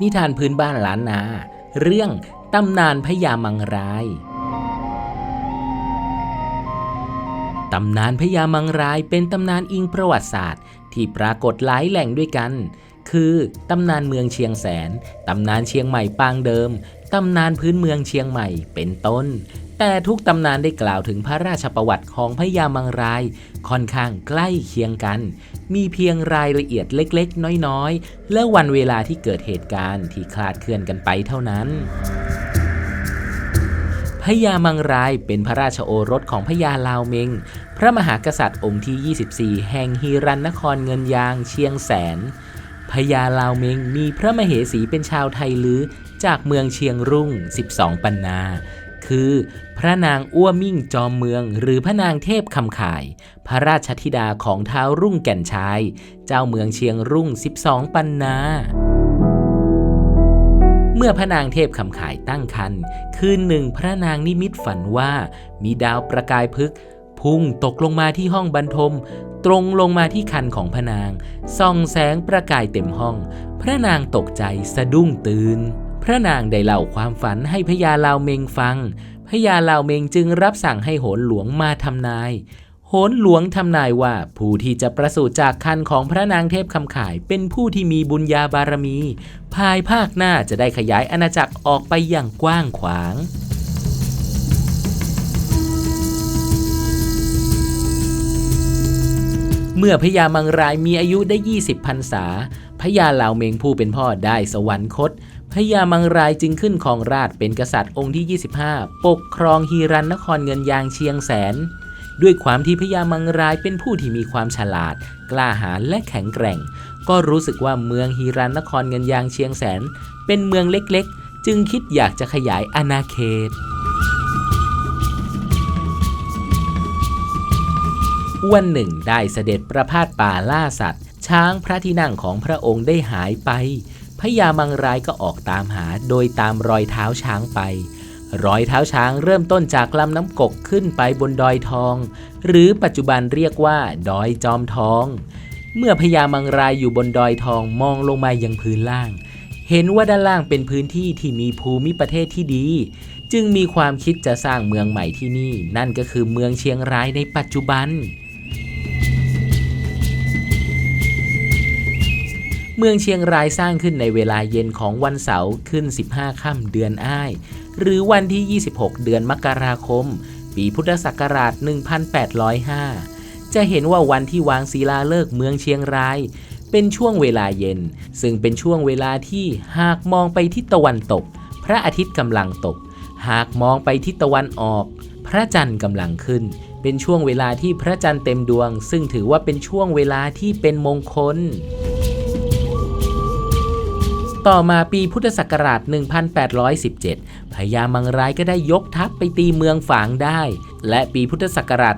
นิทานพื้นบ้านล้านนา เรื่องตำนานพญามังราย ตำนานพญามังรายเป็นตำนานอิงประวัติศาสตร์ ที่ปรากฏหลายแหล่งด้วยกัน คือตำนานเมืองเชียงแสน ตำนานเชียงใหม่ปางเดิม ตำนานพื้นเมืองเชียงใหม่เป็นต้น แต่ทุกตำนานได้กล่าวถึงพระราชประวัติของพญามังราย ค่อนข้างใกล้เคียงกัน มีเพียงรายละเอียดเล็กๆ น้อยๆ และวันเวลาที่เกิดเหตุการณ์ที่คลาดเคลื่อนกันไปเท่านั้นพญามังรายเป็นพระราชโอรสของพญาลาวเมง พระมหากษัตริย์องค์ที่ 24 แห่งฮีรันนครเงินยางเชียงแสน พญาลาวเมงมีพระมเหสีเป็นชาวไทยลือ จากเมืองเชียงรุ่ง 12 ปันนา คือ พระนางอ้วมิ่งจอมเมือง หรือพระนางเทพคำข่าย พระราชธิดาของท้าวรุ่งแก่นชาย เจ้าเมืองเชียงรุ่ง 12 ปันนาเมื่อพระนางเทพคำขายตั้งครรภ์คืนหนึ่งพระนางนิมิตฝันว่า มีดาวประกายพึก พุ่งตกลงมาที่ห้องบรรทม ตรงลงมาที่คันของพระนางส่องแสงประกายเต็มห้อง พระนางตกใจสะดุ้งตื่น พระนางได้เล่าความฝันให้พญาลาวเมงฟัง พญาลาวเมงจึงรับสั่งให้โหนหลวงมาทำนาย โหนหลวงทำนายว่าผู้ที่จะประสูติจากคันของพระนางเทพคำขาย เป็นผู้ที่มีบุญญาบารมี ภายภาคหน้าจะได้ขยายอาณาจักรออกไปอย่างกว้างขวางเมื่อพญามังรายมีอายุได้ 20พรรษา พญาล่าเมงผู้เป็นพ่อได้สวรรคต พญามังรายจึงขึ้นครองราชเป็นกษัตริย์องค์ที่ 25 ปกครองฮีรันนครเงินยางเชียงแสน ด้วยความที่พญามังรายเป็นผู้ที่มีความฉลาด กล้าหาญและแข็งแกร่ง ก็รู้สึกว่าเมืองฮีรันนครเงินยางเชียงแสน เป็นเมืองเล็กๆ จึงคิดอยากจะขยายอาณาเขตวันหนึ่งได้เสด็จประพาสป่าล่าสัตว์ ช้างพระที่นั่งของพระองค์ได้หายไป พญามังรายก็ออกตามหาโดยตามรอยเท้าช้างไป รอยเท้าช้างเริ่มต้นจากลำน้ำกกขึ้นไปบนดอยทอง หรือปัจจุบันเรียกว่าดอยจอมทอง เมื่อพญามังรายอยู่บนดอยทองมองลงมายังพื้นล่าง เห็นว่าด้านล่างเป็นพื้นที่ที่มีภูมิประเทศที่ดี จึงมีความคิดจะสร้างเมืองใหม่ที่นี่ นั่นก็คือเมืองเชียงรายในปัจจุบัน เมืองเชียงรายสร้างขึ้นในเวลาเย็นของวันเสาร์ขึ้น 15 ค่ำเดือนอ้าย หรือวันที่ 26 เดือนมกราคม ปีพุทธศักราช 1805 จะเห็นว่าวันที่วางศิลาฤกษ์เมืองเชียงราย เป็นช่วงเวลาเย็น ซึ่งเป็นช่วงเวลาที่หากมองไปทิศตะวันตก พระอาทิตย์กำลังตก หากมองไปทิศตะวันออก พระจันทร์กำลังขึ้น เป็นช่วงเวลาที่พระจันทร์เต็มดวง ซึ่งถือว่าเป็นช่วงเวลาที่เป็นมงคล ต่อมาปีพุทธศักราช 1817 พญามังรายก็ได้ยกทัพไปตีเมืองฝางได้ และปีพุทธศักราช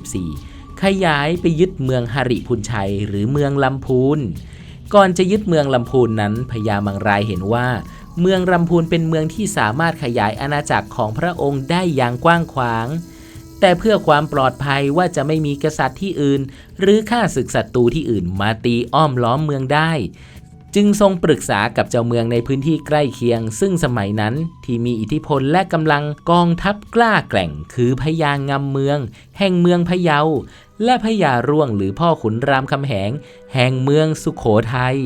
1824 ขยายไปยึดเมืองหริพุนชัยหรือเมืองลำพูน ก่อนจะยึดเมืองลำพูนนั้นพญามังรายเห็นว่า เมืองลำพูนเป็นเมืองที่สามารถขยายอาณาจักรของพระองค์ได้อย่างกว้างขวางแต่เพื่อความปลอดภัยว่าจะไม่มีกษัตริย์ที่อื่น หรือข้าศึกศัตรูที่อื่นมาตีอ้อมล้อมเมืองได้ จึงทรงปรึกษากับเจ้าเมืองในพื้นที่ใกล้เคียง ซึ่งสมัยนั้นที่มีอิทธิพลและกำลังกองทัพกล้าแกร่ง คือพญางำเมือง แห่งเมืองพะเยา และพญาร่วงหรือพ่อขุนรามคำแหง แห่งเมืองสุขโขทัย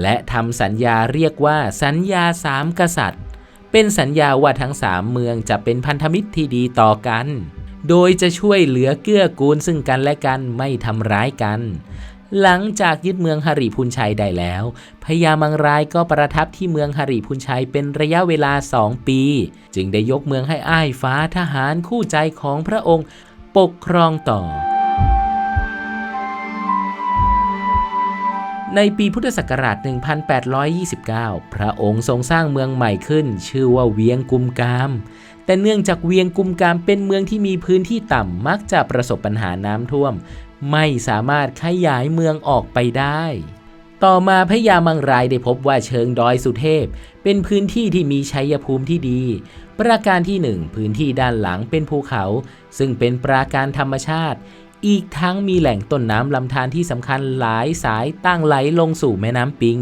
และทำสัญญาเรียกว่าสัญญาสามกษัตริย์ เป็นสัญญาว่าทั้งสามเมืองจะเป็นพันธมิตรที่ดีต่อกัน โดยจะช่วยเหลือเกื้อกูลซึ่งกันและกันไม่ทำร้ายกัน หลังจากยึดเมืองหริพุนชัยได้แล้ว พญามังรายก็ประทับที่เมืองหริพุนชัยเป็นระยะเวลาสองปี จึงได้ยกเมืองให้อ้ายฟ้าทหารคู่ใจของพระองค์ปกครองต่อ ในปีพุทธศักราช 1829 พระองค์ทรงสร้างเมืองใหม่ขึ้น ชื่อว่าเวียงกุมกาม แต่เนื่องจากเวียงกุมกามเป็นเมืองที่มีพื้นที่ต่ำมักจะประสบปัญหาน้ำท่วม ไม่สามารถขยายเมืองออกไปได้ ต่อมาพญามังรายได้พบว่าเชิงดอยสุเทพ เป็นพื้นที่ที่มีชัยภูมิที่ดี ประการที่หนึ่งพื้นที่ด้านหลังเป็นภูเขา ซึ่งเป็นปราการธรรมชาติ อีกทั้งมีแหล่งต้นน้ำลำธารที่สำคัญหลายสายตั้งไหลลงสู่แม่น้ำปิง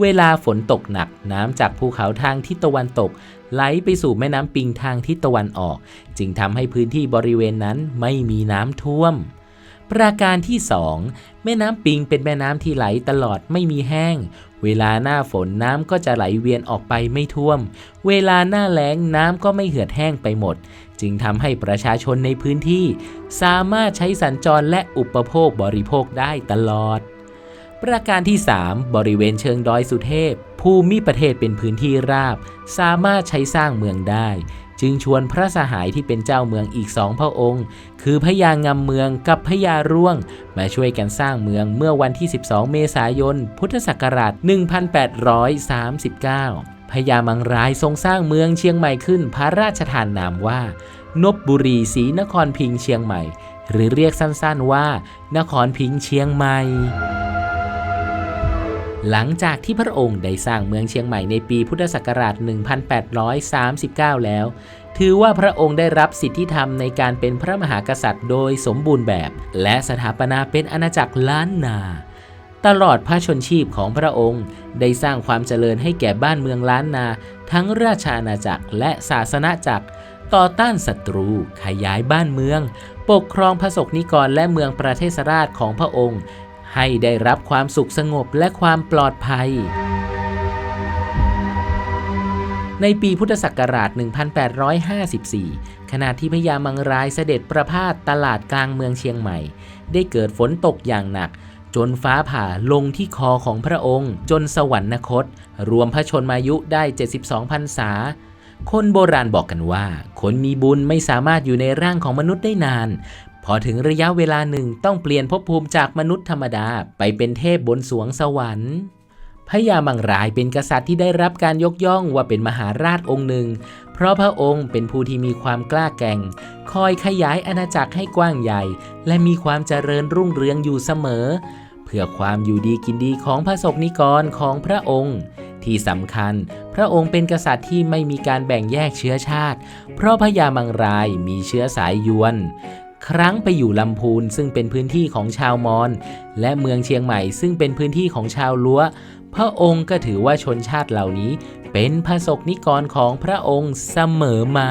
เวลาฝนตกหนักน้ำจากภูเขาทางทิศตะวันตก ไหลไปสู่แม่น้ำปิงทางทิศตะวันออก จึงทำให้พื้นที่บริเวณนั้นไม่มีน้ำท่วม ประการที่ 2 แม่น้ำปิงเป็นแม่น้ำที่ไหลตลอดไม่มีแห้ง เวลาหน้าฝนน้ำก็จะไหลเวียนออกไปไม่ท่วม เวลาหน้าแล้งน้ำก็ไม่เหือดแห้งไปหมด จึงทำให้ประชาชนในพื้นที่ สามารถใช้สัญจรและอุปโภคบริโภคได้ตลอด ประการที่ 3 บริเวณเชิงดอยสุเทพ ภูมิประเทศเป็นพื้นที่ราบ สามารถใช้สร้างเมืองได้ จึงชวนพระสหายที่เป็นเจ้าเมืองอีกสองพระองค์ คือพญางำเมืองกับพญาร่วง มาช่วยกันสร้างเมืองเมื่อวันที่ 12 เมษายน พุทธศักราช 1839 พญามังรายทรงสร้างเมืองเชียงใหม่ขึ้นพระราชทานนามว่านบบุรีศรีนครพิงเชียงใหม่ หรือเรียกสั้นๆว่า นครพิงเชียงใหม่ หลังจากที่พระองค์ได้สร้างเมืองเชียงใหม่ในปีพุทธศักราช 1839 แล้ว ถือว่าพระองค์ได้รับสิทธิธรรมในการเป็นพระมหากษัตริย์โดยสมบูรณ์แบบ และสถาปนาเป็นอาณาจักรล้านนา ตลอดพระชนชีพของพระองค์ ได้สร้างความเจริญให้แก่บ้านเมืองล้านนา ทั้งราชอาณาจักรและศาสนาจักร ต่อต้านศัตรู ขยายบ้านเมือง ปกครองพระศกนิกรและเมืองประเทศราชของพระองค์ ให้ได้รับความสุขสงบและความปลอดภัย ในปีพุทธศักราช 1854 ขณะที่พญามังรายเสด็จประพาสตลาดกลางเมืองเชียงใหม่ ได้เกิดฝนตกอย่างหนัก จนฟ้าผ่าลงที่คอของพระองค์ จนสวรรคต รวมพระชนมายุได้ 72พรรษาคนโบราณบอกกันว่า คนมีบุญไม่สามารถอยู่ในร่างของมนุษย์ได้นาน พอถึงระยะเวลาหนึ่งต้องเปลี่ยนภพภูมิจากมนุษย์ธรรมดาไปเป็นเทพบนสวงสวรรค์พญามังรายเป็นกษัตริย์ที่ได้รับการยกย่องว่าเป็นมหาราชองค์หนึ่ง เพราะพระองค์เป็นผู้ที่มีความกล้าแกร่ง คอยขยายอาณาจักรให้กว้างใหญ่ และมีความเจริญรุ่งเรืองอยู่เสมอ เพื่อความอยู่ดีกินดีของพระศกนิกรของพระองค์ ที่สำคัญ พระองค์เป็นกษัตริย์ที่ไม่มีการแบ่งแยกเชื้อชาติ เพราะพญามังรายมีเชื้อสายยวน ครั้งไปอยู่ลำพูนซึ่งเป็นพื้นที่ของชาวมอญและเมืองเชียงใหม่ซึ่งเป็นพื้นที่ของชาวลัวพระองค์ก็ถือว่าชนชาติเหล่านี้ เป็นพระศกนิกรของพระองค์เสมอมา